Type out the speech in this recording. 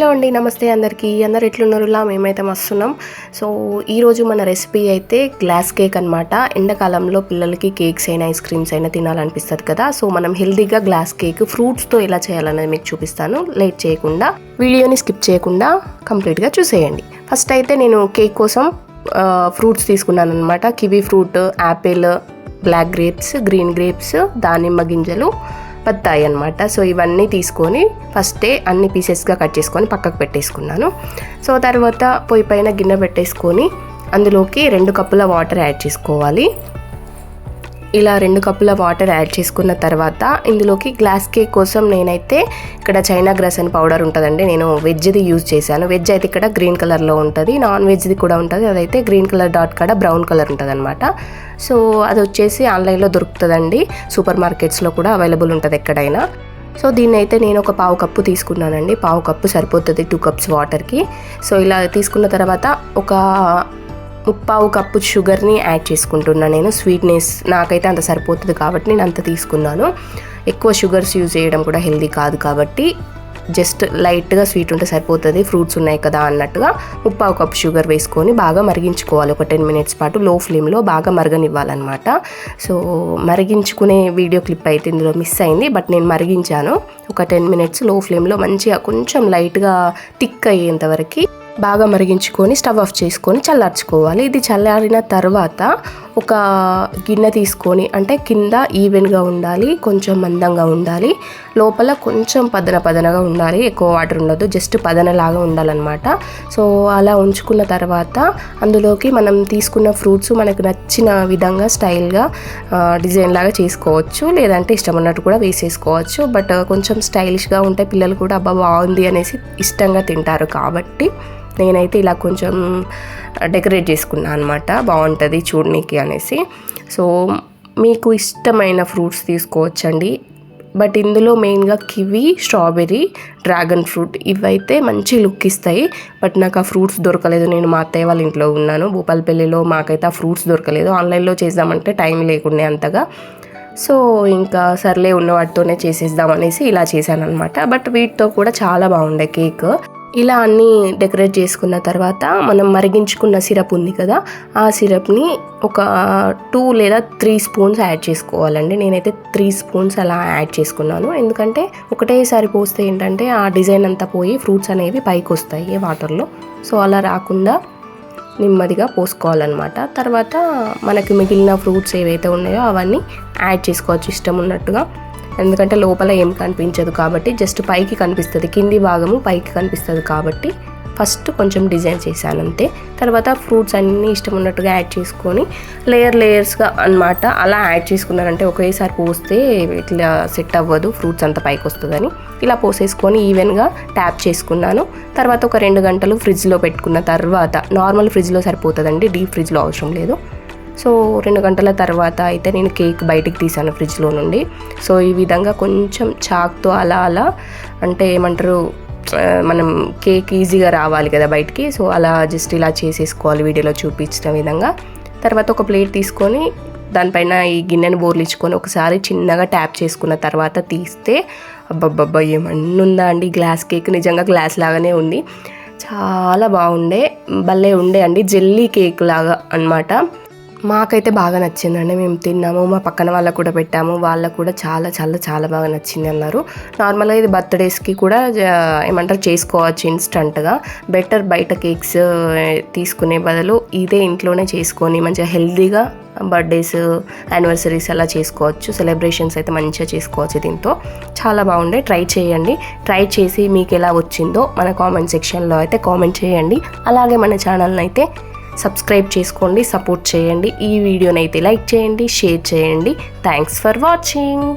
Hello అండి నమస్తే అందరికీ. అందరు ఎట్లున్నారులా? మేమైతే మస్తున్నాం. సో ఈరోజు మన రెసిపీ అయితే గ్లాస్ కేక్ అనమాట ఎండాకాలంలో పిల్లలకి కేక్స్ అయినా ఐస్ క్రీమ్స్ అయినా తినాలనిపిస్తుంది కదా. సో మనం హెల్తీగా గ్లాస్ కేక్ ఫ్రూట్స్తో ఎలా చేయాలనేది మీకు చూపిస్తాను. లేట్ చేయకుండా వీడియోని స్కిప్ చేయకుండా కంప్లీట్గా చూసేయండి. ఫస్ట్ అయితే నేను కేక్ కోసం ఫ్రూట్స్ తీసుకున్నాను అనమాట kiwi fruit apple black grapes green grapes దానిమ్మ గింజలు బత్తాయి అనమాట సో ఇవన్నీ తీసుకొని ఫస్టే అన్ని పీసెస్గా కట్ చేసుకొని పక్కకు పెట్టేసుకున్నాను. సో తర్వాత పొయ్యి పైన గిన్నె పెట్టేసుకొని అందులోకి రెండు కప్పుల వాటర్ యాడ్ చేసుకోవాలి. ఇలా రెండు కప్పుల వాటర్ యాడ్ చేసుకున్న తర్వాత ఇందులోకి గ్లాస్ కేక్ కోసం నేనైతే ఇక్కడ చైనా గ్రాస్ అని పౌడర్ ఉంటుందండి. నేను వెజ్ది యూజ్ చేశాను. వెజ్ అయితే ఇక్కడ గ్రీన్ కలర్లో ఉంటుంది. నాన్ వెజ్ది కూడా ఉంటుంది. అదైతే గ్రీన్ కలర్ డాట్ కాడ బ్రౌన్ కలర్ ఉంటుంది అనమాట సో అది వచ్చేసి ఆన్లైన్లో దొరుకుతుందండి. సూపర్ మార్కెట్స్లో కూడా అవైలబుల్ ఉంటుంది ఎక్కడైనా. సో దీన్ని అయితే నేను ఒక పావు కప్పు తీసుకున్నానండి. పావు కప్పు సరిపోతుంది టూ కప్స్ వాటర్కి. సో ఇలా తీసుకున్న తర్వాత ఒక ముప్పావు కప్పు షుగర్ని యాడ్ చేసుకుంటున్నాను నేను. స్వీట్నెస్ నాకైతే అంత సరిపోతుంది కాబట్టి నేను అంత తీసుకున్నాను. ఎక్కువ షుగర్స్ యూజ్ చేయడం కూడా హెల్దీ కాదు కాబట్టి జస్ట్ లైట్గా స్వీట్ ఉంటే సరిపోతుంది. ఫ్రూట్స్ ఉన్నాయి కదా అన్నట్టుగా ముప్పావు కప్పు షుగర్ వేసుకొని బాగా మరిగించుకోవాలి. ఒక టెన్ మినిట్స్ పాటు లో ఫ్లేమ్లో బాగా మరగనివ్వాలన్నమాట. సో మరిగించుకునే వీడియో క్లిప్ అయితే ఇందులో మిస్ అయింది. బట్ నేను మరిగించాను. ఒక టెన్ మినిట్స్లో ఫ్లేమ్లో మంచిగా కొంచెం లైట్గా థిక్ అయ్యేంత వరకు. బాగా మరిగించుకొని స్టవ్ ఆఫ్ చేసుకొని చల్లార్చుకోవాలి. ఇది చల్లారిన తర్వాత ఒక గిన్నె తీసుకొని అంటే కింద ఈవెన్గా ఉండాలి కొంచెం మందంగా ఉండాలి. లోపల కొంచెం పదన పదనగా ఉండాలి. ఎక్కువ వాటర్ ఉండదు జస్ట్ పదనలాగా ఉండాలన్నమాట. సో అలా ఉంచుకున్న తర్వాత అందులోకి మనం తీసుకున్న ఫ్రూట్స్ మనకు నచ్చిన విధంగా స్టైల్గా డిజైన్ లాగా చేసుకోవచ్చు. లేదంటే ఇష్టం ఉన్నట్టు కూడా వేసేసుకోవచ్చు. బట్ కొంచెం స్టైలిష్గా ఉంటే పిల్లలు కూడా అబ్బా బాగుంది అనేసి ఇష్టంగా తింటారు కాబట్టి. నేనైతే ఇలా కొంచెం డెకరేట్ చేసుకున్నాను అనమాట బాగుంటుంది చూడనీకి అనేసి. సో మీకు ఇష్టమైన ఫ్రూట్స్ తీసుకోవచ్చండి. బట్ ఇందులో మెయిన్గా కివి స్ట్రాబెర్రీ డ్రాగన్ ఫ్రూట్ ఇవైతే మంచి లుక్ ఇస్తాయి. బట్ నాకు ఆ ఫ్రూట్స్ దొరకలేదు. నేను మా అత్తయ్య వాళ్ళ ఇంట్లో ఉన్నాను. భూపాలపల్లిలో మాకైతే ఆ ఫ్రూట్స్ దొరకలేదు. ఆన్లైన్లో చేద్దామంటే టైం లేకుండే అంతగా. సో ఇంకా సర్లే ఉన్న వాటితోనే చేసేద్దాం అనేసి ఇలా చేశాను అనమాట బట్ వీటితో కూడా చాలా బాగుండే కేక్. ఇలా అన్నీ డెకరేట్ చేసుకున్న తర్వాత మనం మరిగించుకున్న సిరప్ ఉంది కదా ఆ సిరప్ని ఒక టూ లేదా త్రీ స్పూన్స్ యాడ్ చేసుకోవాలండి. నేనైతే త్రీ స్పూన్స్ అలా యాడ్ చేసుకున్నాను. ఎందుకంటే ఒకటేసారి పోస్తే ఏంటంటే ఆ డిజైన్ అంతా పోయి ఫ్రూట్స్ అనేవి పైకి వస్తాయి వాటర్లో. సో అలా రాకుండా నెమ్మదిగా పోసుకోవాలన్నమాట. తర్వాత మనకి మిగిలిన ఫ్రూట్స్ ఏవైతే ఉన్నాయో అవన్నీ యాడ్ చేసుకోవచ్చు. ఇష్టం ఉన్నట్టుగా ఎందుకంటే లోపల ఏం కనిపించదు కాబట్టి జస్ట్ పైకి కనిపిస్తుంది. కింది భాగము పైకి కనిపిస్తుంది కాబట్టి ఫస్ట్ కొంచెం డిజైన్ చేశాను అంతే. తర్వాత ఫ్రూట్స్ అన్నీ ఇష్టం ఉన్నట్టుగా యాడ్ చేసుకొని లేయర్ లేయర్స్గా అనమాట అలా యాడ్ చేసుకున్నారంటే ఒకేసారి పోస్తే ఇట్లా సెట్ అవ్వదు ఫ్రూట్స్ అంతా పైకి వస్తుందని. ఇలా పోసేసుకొని ఈవెన్గా ట్యాప్ చేసుకున్నాను. తర్వాత ఒక రెండు గంటలు ఫ్రిడ్జ్లో పెట్టుకున్న తర్వాత నార్మల్ ఫ్రిడ్జ్లో సరిపోతుందండి డీప్ ఫ్రిడ్జ్లో అవసరం లేదు. సో రెండు గంటల తర్వాత అయితే నేను కేక్ బయటికి తీసాను ఫ్రిడ్జ్లో నుండి. సో ఈ విధంగా కొంచెం చాక్తో అలా అలా అంటే ఏమంటారు మనం కేక్ ఈజీగా రావాలి కదా బయటికి. సో అలా జస్ట్ ఇలా చేసేసుకోవాలి వీడియోలో చూపించిన విధంగా. తర్వాత ఒక ప్లేట్ తీసుకొని దానిపైన ఈ గిన్నెను బోర్లించుకొని ఒకసారి చిన్నగా ట్యాప్ చేసుకున్న తర్వాత తీస్తే అబ్బబ్బబ్బా ఏమన్నుందా అండి గ్లాస్ కేక్. నిజంగా గ్లాస్ లాగానే ఉంది. చాలా బాగుండే భలే ఉండే అండి జెల్లీ కేక్ లాగా అనమాట మాకైతే బాగా నచ్చిందండి. మేము తిన్నాము మా పక్కన వాళ్ళకు కూడా పెట్టాము. వాళ్ళకు కూడా చాలా చాలా చాలా బాగా నచ్చింది అన్నారు. నార్మల్గా ఇది బర్త్డేస్కి కూడా ఏమంటారు చేసుకోవచ్చు ఇన్స్టంట్గా బెటర్ బయట కేక్స్ తీసుకునే బదులు ఇదే ఇంట్లోనే చేసుకొని మంచిగా హెల్తీగా బర్త్డేస్ యానివర్సరీస్ అలా చేసుకోవచ్చు. సెలబ్రేషన్స్ అయితే మంచిగా చేసుకోవచ్చు దీంతో. చాలా బాగుండే. ట్రై చేయండి. ట్రై చేసి మీకు ఎలా వచ్చిందో మన కామెంట్ సెక్షన్లో అయితే కామెంట్ చేయండి. అలాగే మన ఛానల్ని అయితే సబ్స్క్రైబ్ చేసుకోండి సపోర్ట్ చేయండి. ఈ వీడియోని అయితే లైక్ చేయండి షేర్ చేయండి. Thanks for watching